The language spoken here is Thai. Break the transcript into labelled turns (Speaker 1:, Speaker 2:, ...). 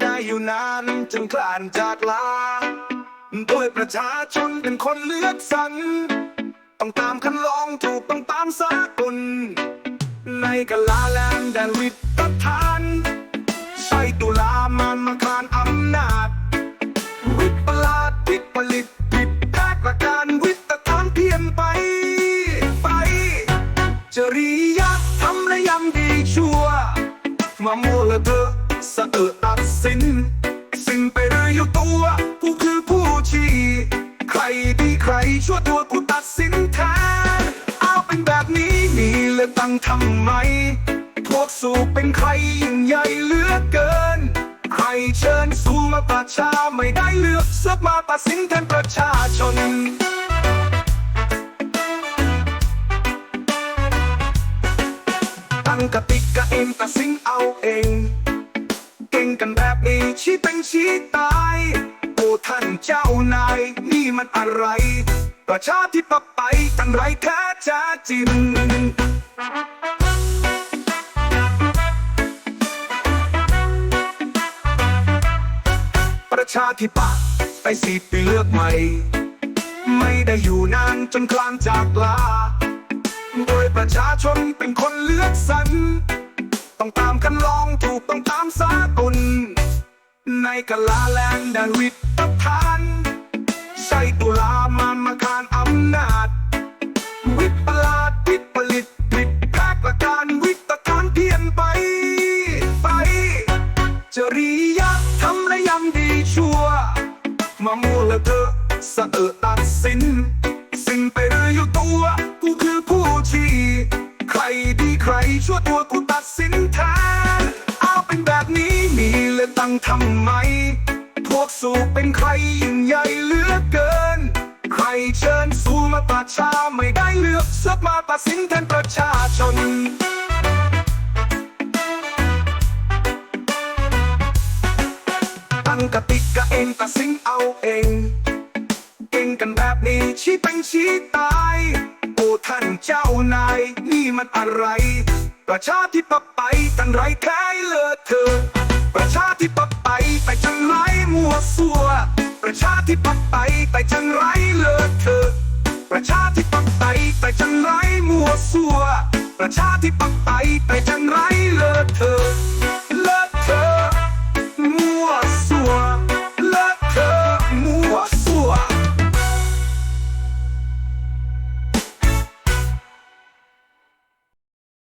Speaker 1: ได้อยู่นานจนกลานจากลา โดยประชาชนเป็นคนเลือกสรรต้องตามคันลองถูกต้องตามสากล ในกาลาแลนแดนวิททานใช้ตุลามันมาคานอำนาจ วิปลาสผิดผลิตผิดแพทย์ประการวิตทานเพียนไป ไป จริยธรรมและยังดีชั่ว มามัวละเธอ สะเออตัดสิน สิ่งไปเรื่อยอยู่ตัวผู้คือผู้ชี้ใครดีใครชั่วตัวกูตัดสินแทนเอาเป็นแบบนี้มีเลือกตั้งทำไม พวกสู่เป็นใครยิ่งใหญ่เหลือเกิน ใครเชิญสู่มาประชาไม่ได้เลือกเสือกมาตัดสินแทนประชาชนตั้งกติกาเองตัดสินเอาเอง กันแบบนี้ชี้เป็นชี้ตายโอ้ท่านเจ้านายนี่มันอะไร ประชาธิปไตยทั้งไรแท้จะจริงประชาธิปัตย์ไปสิปีเลือกใหม่ ไม่ได้อยู่นานจนคลางจากลา โดยประชาชนเป็นคนเลือกสรรต้องตามกันลองถูกต้องตามสากล กาลาแลนแดนวิททานใช้ตุลามันมาคานอำนาจ วิปลาสผิดผลิตผิดแพทย์ประการวิตทานเพี้ยนไป ไป จริยธรรมและยังดีชั่ว มามัวละเธอสะเออตัดสิน สิ่งไปเรื่อยอยู่ตัว กูคือผู้ชี้ใครดีใครชั่วตัวกู ทำไม พวกสู่เป็นใครยิ่งใหญ่เหลือเกิน ใครเชิญสูมาประชาไม่ได้เลือกเสือกมาตัดสินแทนประชาชนตั้งกติกาเองตัดสินเอาเองเก่งกันแบบนี้ชี้เป็นชี้ตายโอ้ท่านเจ้านายนี่มันอะไร ประชาธิปไตยตั้งไรแค่เลือเธอ ประชาธิปไตยไปจังไรมัวสัว ประชาธิปไตยไปจังไรเลิศเธอ ประชาธิปไตยไปจังไรมัวสัว ประชาธิปไตยไปจังไรเลิศเธอ